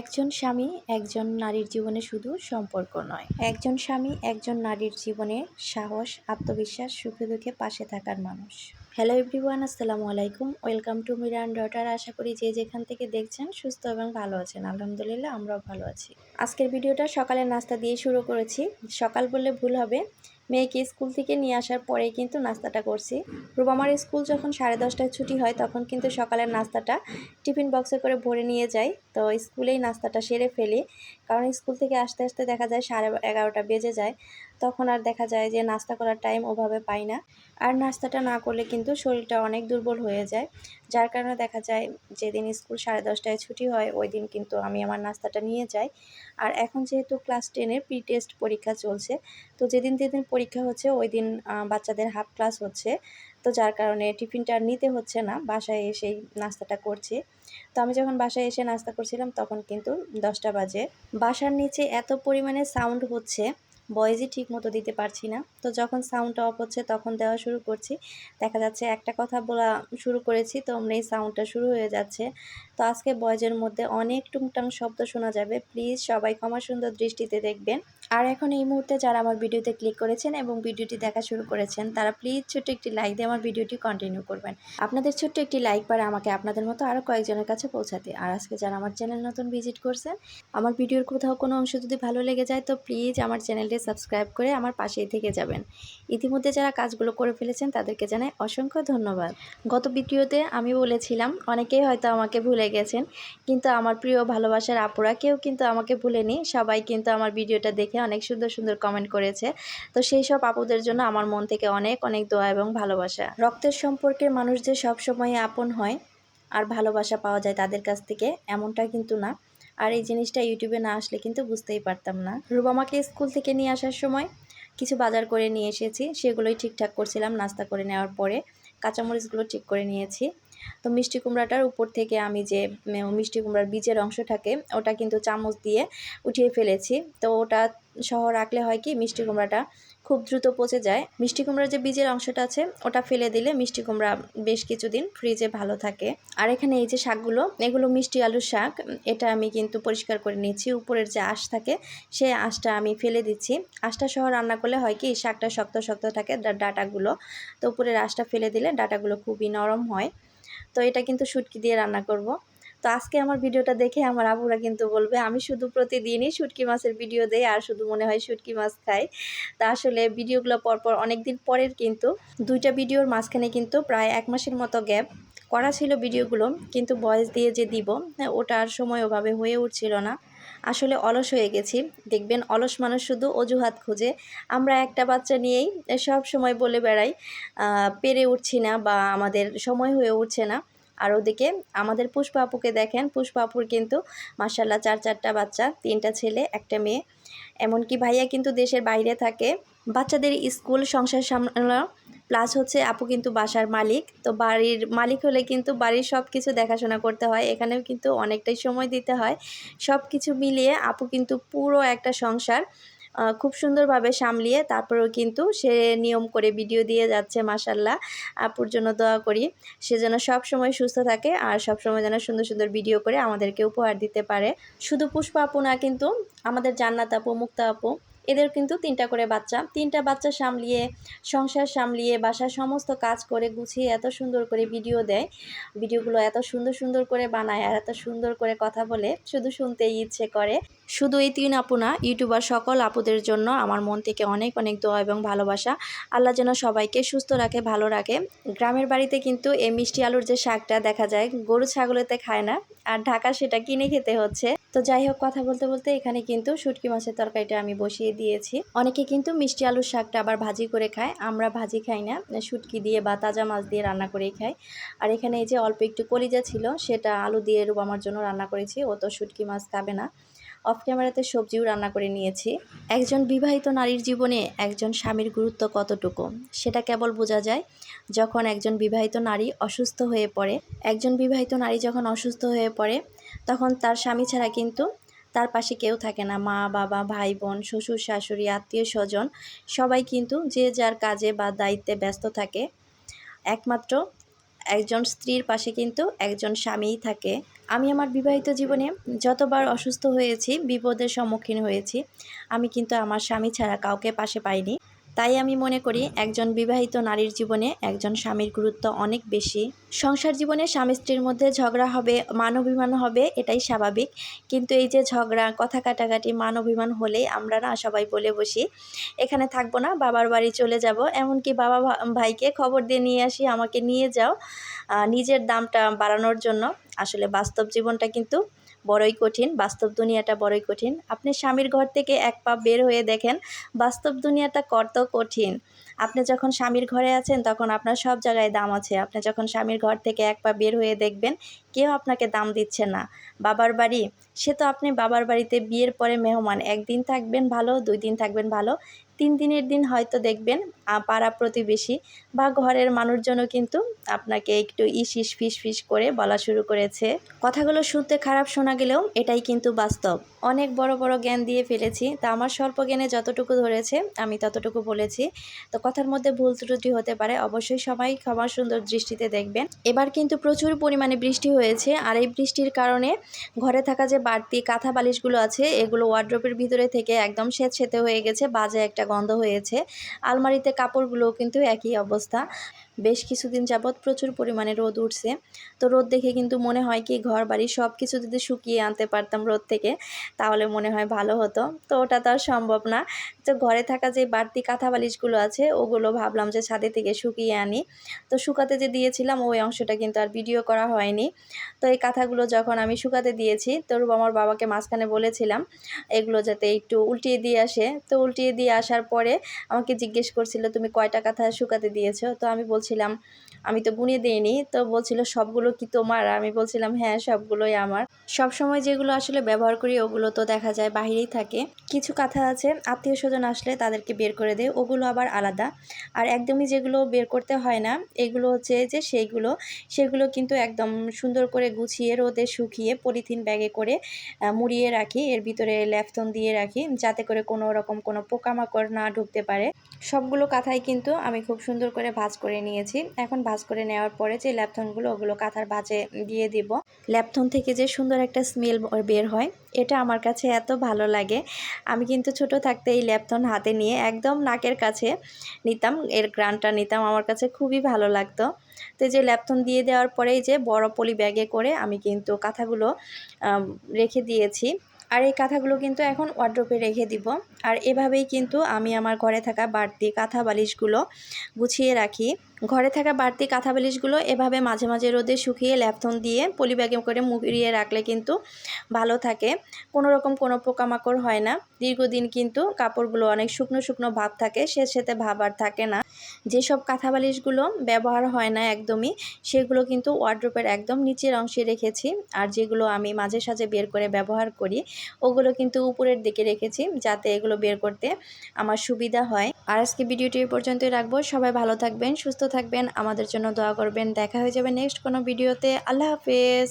একজন স্বামী একজন নারীর জীবনে শুধু সম্পর্ক নয়। একজন স্বামী একজন নারীর জীবনে সাহস, আত্মবিশ্বাস, সুখে দুঃখে পাশে থাকার মানুষ। হ্যালো এভরিওয়ান আসসালামু আলাইকুম। ওয়েলকাম টু মিরান ডটার আশা করি যে যেখান থেকে দেখছেন সুস্থ এবং ভালো আছেন। আলহামদুলিল্লাহ, আমরাও ভালো আছি। আজকের ভিডিওটা সকালের নাস্তা দিয়ে শুরু করেছি। সকাল বললে ভুল হবে। মেয়েকে স্কুল থেকে নিয়ে আসার পরেই কিন্তু নাস্তাটা করছি। রুবামার স্কুল যখন সাড়ে দশটায় ছুটি হয়, তখন কিন্তু সকালের নাস্তাটা টিফিন বক্সে করে ভরে নিয়ে যাই। তো স্কুলেই নাস্তাটা সেরে ফেলি। কারণ স্কুল থেকে আসতে আসতে দেখা যায় সাড়ে এগারোটা বেজে যায়। তখন আর দেখা যায় যে নাস্তা করার টাইম ওভাবে পাই না। আর নাস্তাটা না করলে কিন্তু শরীরটা অনেক দুর্বল হয়ে যায়। যার কারণে দেখা যায় যেদিন স্কুল সাড়ে দশটায় ছুটি হয়, ওই দিন কিন্তু আমি আমার নাস্তাটা নিয়ে যাই। আর এখন যেহেতু ক্লাস টেনের প্রি টেস্ট পরীক্ষা চলছে, তো যেদিন যেদিন পরীক্ষা হচ্ছে, ওই দিন বাচ্চাদের হাফ ক্লাস হচ্ছে। তো যার কারণে টিফিনটা নিতে হচ্ছে না, বাসায় এসেই নাস্তাটা করছি। তো আমি যখন বাসায় এসে নাস্তা করছিলাম, তখন কিন্তু দশটা বাজে। বাসার নিচে এত পরিমাণে সাউন্ড হচ্ছে ভয়েসই ঠিক মতো দিতে পারছি না। তো যখন সাউন্ডটা অফ হচ্ছে, তখন দেওয়া শুরু করছি। দেখা যাচ্ছে একটা কথা বলা শুরু করেছি, তো এই সাউন্ডটা শুরু হয়ে যাচ্ছে। তো আজকে বয়েজের মধ্যে অনেক টুংটাং শব্দ শোনা যাবে। প্লিজ সবাই ক্ষমা সুন্দর দৃষ্টিতে দেখবেন। আর এখন এই মুহূর্তে যারা আমার ভিডিওতে ক্লিক করেছেন এবং ভিডিওটি দেখা শুরু করেছেন, তারা প্লিজ ছোট্ট একটি লাইক দিয়ে আমার ভিডিওটি কন্টিনিউ করবেন। আপনাদের ছোট্ট একটি লাইক পারে আমাকে আপনাদের মতো আরও কয়েকজনের কাছে পৌঁছাতে। আর আজকে যারা আমার চ্যানেল নতুন ভিজিট করছেন, আমার ভিডিওর কোথাও কোনো অংশ যদি ভালো লেগে যায়, তো প্লিজ আমার চ্যানেলটি সাবস্ক্রাইব করে আমার পাশেই থেকে যাবেন। ইতিমধ্যে যারা কাজগুলো করে ফেলেছেন, তাদেরকে জানাই অসংখ্য ধন্যবাদ। গত ভিডিওতে আমি বলেছিলাম, অনেকেই হয়তো আমাকে ভুলে গেছেন। কিন্তু আমার প্রিয় ভালোবাসার আপুরা কেউ কিন্তু আমাকে ভুলেনি। সবাই কিন্তু আমার ভিডিওটা দেখে অনেক সুন্দর সুন্দর কমেন্ট করেছে। তো সেই সব আপুদের জন্য আমার মন থেকে অনেক অনেক দোয়া এবং ভালোবাসা। রক্তের সম্পর্কের মানুষ যে সবসময় আপন হয় আর ভালোবাসা পাওয়া যায় তাদের কাছ থেকে, এমনটা কিন্তু না। আর এই জিনিসটা ইউটিউবে না আসলে কিন্তু বুঝতেই পারতাম না। রুবামাকে স্কুল থেকে নিয়ে আসার সময় কিছু বাজার করে নিয়ে এসেছি। সেগুলোই ঠিকঠাক করছিলাম, নাস্তা করে নেওয়ার পরে কাঁচামরিচগুলো ঠিক করে নিয়েছি। তো মিষ্টি কুমড়াটার উপর থেকে আমি যে মিষ্টি কুমড়ার বীজের অংশ থাকে ওটা কিন্তু চামচ দিয়ে উঠিয়ে ফেলেছি। তো ওটা সহ রাখলে হয় কি, মিষ্টি কুমড়াটা খুব দ্রুত পচে যায়। মিষ্টি কুমড়ার যে বীজের অংশটা আছে, ওটা ফেলে দিলে মিষ্টি কুমড়া বেশ কিছুদিন ফ্রিজে ভালো থাকে। আর এখানে এই যে শাকগুলো, এগুলো মিষ্টি আলুর শাক, এটা আমি কিন্তু পরিষ্কার করে নিচ্ছি উপরের যে আঁশ থাকে সেই আঁশটা আমি ফেলে দিচ্ছি। আঁশটা সহ রান্না করলে হয় কি, শাকটা শক্ত শক্ত থাকে ডাটাগুলো। তো উপরের আঁশটা ফেলে দিলে ডাটাগুলো খুবই নরম হয়। তো এটা কিন্তু শুটকি দিয়ে রান্না করব। তো আজকে আমার ভিডিওটা দেখে আমার আবুরা কিন্তু বলবে আমি শুধু প্রতিদিনই শুটকি মাছের ভিডিও দেয় আর শুধু মনে হয় শুটকি মাছ খাই। তা আসলে ভিডিওগুলো পরপর অনেক দিন পরের কিন্তু দুইটা ভিডিওর মাঝখানে কিন্তু প্রায় এক মাসের মতো গ্যাপ করা ছিল ভিডিওগুলো কিন্তু বয়স দিয়ে যে দিব হ্যাঁ, ওটার সময় ওভাবে হয়ে উঠছিল না। আসলে অলস হয়ে গেছি। দেখবেন অলস মানুষ শুধু অজুহাত খুঁজে। আমরা একটা বাচ্চা নিয়েই সব সময় বলে বেড়াই পেরে উঠছি না বা আমাদের সময় হয়ে উঠছে না। আর ওদিকে আমাদের পুষ্পা আপুকে দেখেন, পুষ্পা আপুর কিন্তু মার্শাল্লাহ চার চারটা বাচ্চা, তিনটা ছেলে, একটা মেয়ে। এমনকি ভাইয়া কিন্তু দেশের বাইরে থাকে। বাচ্চাদের স্কুল, সংসার সামলানো প্লাস হচ্ছে আপু কিন্তু বাসার মালিক। তো বাড়ির মালিক হলে কিন্তু বাড়ির সব কিছু দেখাশোনা করতে হয়। এখানেও কিন্তু অনেকটাই সময় দিতে হয়। সব কিছু মিলিয়ে আপু কিন্তু পুরো একটা সংসার খুব সুন্দরভাবে সামলিয়ে তারপরেও কিন্তু সে নিয়ম করে ভিডিও দিয়ে যাচ্ছে মাসাল্লাহ আপুর জন্য দোয়া করি। সে যেন সব সময় সুস্থ থাকে আর সব সময় যেন সুন্দর সুন্দর ভিডিও করে আমাদেরকে উপহার দিতে পারে। শুধু পুষ্পা আপু না কিন্তু আমাদের জান্নাত আপু, মুক্তা আপু এদের কিন্তু তিনটা করে বাচ্চা। তিনটা বাচ্চা সামলিয়ে, সংসার সামলিয়ে, বাসার সমস্ত কাজ করে গুছিয়ে এত সুন্দর করে ভিডিও দেয়। ভিডিওগুলো এত সুন্দর সুন্দর করে বানায় আর এত সুন্দর করে কথা বলে, শুধু শুনতেই ইচ্ছে করে। শুধু এই তিন আপু না ইউটিউবার সকল আপুদের জন্য আমার মন থেকে অনেক অনেক দোয়া এবং ভালোবাসা। আল্লাহ যেন সবাইকে সুস্থ রাখে, ভালো রাখে। গ্রামের বাড়িতে কিন্তু এই মিষ্টি আলুর যে শাকটা দেখা যায়, গরু ছাগলেতে খায় না আর ঢাকা সেটা কিনে খেতে হচ্ছে। তো যাই হোক, কথা বলতে বলতে এখানে কিন্তু শুটকি মাছের তরকারিটা আমি বসিয়ে দিয়েছি। অনেকে কিন্তু মিষ্টি আলুর শাকটা আবার ভাজি করে খায়। আমরা ভাজি খাই না, শুটকি দিয়ে বা তাজা মাছ দিয়ে রান্না করেই খাই। আর এখানে এই যে অল্প একটু কলিজা ছিল, সেটা আলু দিয়ে আমার জন্য রান্না করেছি। ও তো শুটকি মাছ খাবে না। অফ ক্যামেরাতে সবজিও রান্না করে নিয়েছি। একজন বিবাহিত নারীর জীবনে একজন স্বামীর গুরুত্ব কতটুকু? সেটা কেবল বোঝা যায় যখন একজন বিবাহিত নারী অসুস্থ হয়ে পড়ে। একজন বিবাহিত নারী যখন অসুস্থ হয়ে পড়ে, তখন তার স্বামী ছাড়া কিন্তু তার পাশে কেউ থাকে না। মা, বাবা, ভাই, বোন, শ্বশুর, শাশুড়ি, আত্মীয় স্বজন সবাই কিন্তু যে যার কাজে বা দায়িত্বে ব্যস্ত থাকে। একমাত্র একজন স্ত্রীর পাশে কিন্তু একজন স্বামীই থাকে। আমি আমার বিবাহিত জীবনে যতবার অসুস্থ হয়েছি, বিপদের সম্মুখীন হয়েছি, আমি কিন্তু আমার স্বামী ছাড়া কাউকে পাশে পাইনি। তাই আমি মনে করি একজন বিবাহিত নারীর জীবনে একজন স্বামীর গুরুত্ব অনেক বেশি। সংসার জীবনে স্বামী স্ত্রীর মধ্যে ঝগড়া হবে মান অভিমান হবে এটাই স্বাভাবিক। কিন্তু এই যে ঝগড়া কথা কাটাকাটি মান অভিমান হলেই আমরা না সবাই বলে বসি এখানে থাকব না বাবার বাড়ি চলে যাব। এমনকি বাবা ভাইকে খবর দিয়ে নিয়ে আসি আমাকে নিয়ে যাও। নিজের দামটা বাড়ানোর জন্য আসলে বাস্তব জীবনটা কিন্তু বড়ই কঠিন, বাস্তব দুনিয়াটা বড়ই কঠিন। আপনি স্বামীর ঘর থেকে এক পা বের হয়ে দেখেন, বাস্তব দুনিয়াটা কত কঠিন। আপনি যখন স্বামীর ঘরে আছেন, তখন আপনার সব জায়গায় দাম আছে। আপনি যখন স্বামীর ঘর থেকে এক পা বের হয়ে দেখবেন কেউ আপনাকে দাম দিচ্ছে না। বাবার বাড়ি, সে তো আপনি বাবার বাড়িতে বিয়ের পরে মেহমান। একদিন থাকবেন ভালো, দুই দিন থাকবেন ভালো। তিন দিনের দিন হয়তো দেখবেন পাড়া প্রতিবেশী বা ঘরের মানুষজনও কিন্তু আপনাকে একটু ইস ইস, ফিস ফিস করে বলা শুরু করেছে। কথাগুলো শুনতে খারাপ শোনা গেলেও এটাই কিন্তু বাস্তব। অনেক বড় বড় জ্ঞান দিয়ে ফেলেছি, তা আমার স্বল্প জ্ঞানে যতটুকু ধরেছে, আমি ততটুকু বলেছি। তো কথার মধ্যে ভুল ত্রুটি হতে পারে, অবশ্যই সবাই ক্ষমা সুন্দর দৃষ্টিতে দেখবেন। এবার কিন্তু প্রচুর পরিমাণে বৃষ্টি হয়েছে আর এই বৃষ্টির কারণে ঘরে থাকা যে বাড়তি কাঁথা বালিশগুলো আছে, এগুলো ওয়ার্ড্রোপের ভিতরে থেকে একদম সেত সেতে হয়ে গেছে, বাজে একটা গন্ধ হয়েছে। আলমারিতে কাপড়গুলোও কিন্তু একই অবস্থা। বেশ কিছুদিন যাবৎ প্রচুর পরিমাণে রোদ উঠছে। তো রোদ দেখে কিন্তু মনে হয় কি ঘর বাড়ি সব কিছু যদি শুকিয়ে আনতে পারতাম রোদ থেকে, তাহলে মনে হয় ভালো হতো। তো ওটা তো আর সম্ভব না। তো ঘরে থাকা যে বাড়তি কাঁথা বালিশগুলো আছে, ওগুলো ভাবলাম যে ছাদে থেকে শুকিয়ে আনি। তো শুকাতে যে দিয়েছিলাম, ওই অংশটা কিন্তু আর ভিডিও করা হয়নি। তো এই কাঁথাগুলো যখন আমি শুকাতে দিয়েছি, তো আমার বাবাকে মাঝখানে বলেছিলাম, এগুলো যাতে একটু উল্টিয়ে দিয়ে আসে। তো উল্টিয়ে দিয়ে আসার পরে আমাকে জিজ্ঞেস করছিল, তুমি কয়টা কাঁথা শুকাতে দিয়েছ? তো আমি বলছিলাম, আমি তো গুনে দিইনি। তো বলছিল, সবগুলো কি তোমার? আমি বলছিলাম হ্যাঁ সবগুলোই আমার। সব সময় যেগুলো আসলে ব্যবহার করি, ওগুলো তো দেখা যায় বাহিরেই থাকে। কিছু কাঁথা আছে, আত্মীয় স্বজন আসলে তাদেরকে বের করে দেয়, ওগুলো আবার আলাদা। আর একদমই যেগুলো বের করতে হয় না, এগুলো হচ্ছে যে সেইগুলো, সেগুলো কিন্তু একদম সুন্দর করে গুছিয়ে রোদে শুকিয়ে পলিথিন ব্যাগে করে মুড়িয়ে রাখি। এর ভিতরে ল্যাপথন দিয়ে রাখি, যাতে করে কোনো রকম কোনো পোকামাকড় না ঢুকতে পারে। সবগুলো কাঁথাই কিন্তু আমি খুব সুন্দর করে ভাজ করে নিয়েছি। এখন ভাজ করে নেওয়ার পরে যে ল্যাপথনগুলো, ওগুলো কাঁথার ভাজে দিয়ে দিব। ল্যাপথন থেকে যে সুন্দর একটা স্মেল বের হয়, এটা আমার কাছে এত ভালো লাগে। আমি কিন্তু ছোট থাকতে এই ল্যাপথন হাতে নিয়ে একদম নাকের কাছে নিতাম, এর গ্রানটা নিতাম, আমার কাছে খুবই ভালো লাগতো। তো যে ল্যাপথন দিয়ে দেওয়ার পরেই যে বড় পলি ব্যাগে করে আমি কিন্তু কাঁথাগুলো রেখে দিয়েছি। আর এই কাঁথাগুলো কিন্তু এখন ওয়ার্ড্রোপে রেখে দিব। আর এভাবেই কিন্তু আমি আমার ঘরে থাকা বাড়তি কাঁথা বালিশগুলো গুছিয়ে রাখি। ঘরে থাকা বাড়তি কাঁথা বালিশগুলো এভাবে মাঝে মাঝে রোদে শুকিয়ে ল্যাপথন দিয়ে পলি ব্যাগে করে মুড়িয়ে রাখলে কিন্তু ভালো থাকে। কোনো রকম কোনো পোকামাকড় হয় না। দীর্ঘদিন কিন্তু কাপড়গুলো অনেক শুকনো শুকনো ভাব থাকে, সে সাথে ভাব আর থাকে না। যেসব কাঁথা বালিশগুলো ব্যবহার হয় না একদমই, সেগুলো কিন্তু ওয়ার্ড্রোপের একদম নিচের অংশে রেখেছি। আর যেগুলো আমি মাঝে সাঝে বের করে ব্যবহার করি, ওগুলো কিন্তু উপরের দিকে রেখেছি যাতে এগুলো বের করতে আমার সুবিধা হয়। আর আজকে ভিডিওটি এ পর্যন্তই রাখব। সবাই ভালো থাকবেন, সুস্থ থাকবেন, আমাদের জন্য দোয়া করবেন। দেখা হয়ে যাবে নেক্সট কোনো ভিডিওতে। আল্লাহ হাফেজ।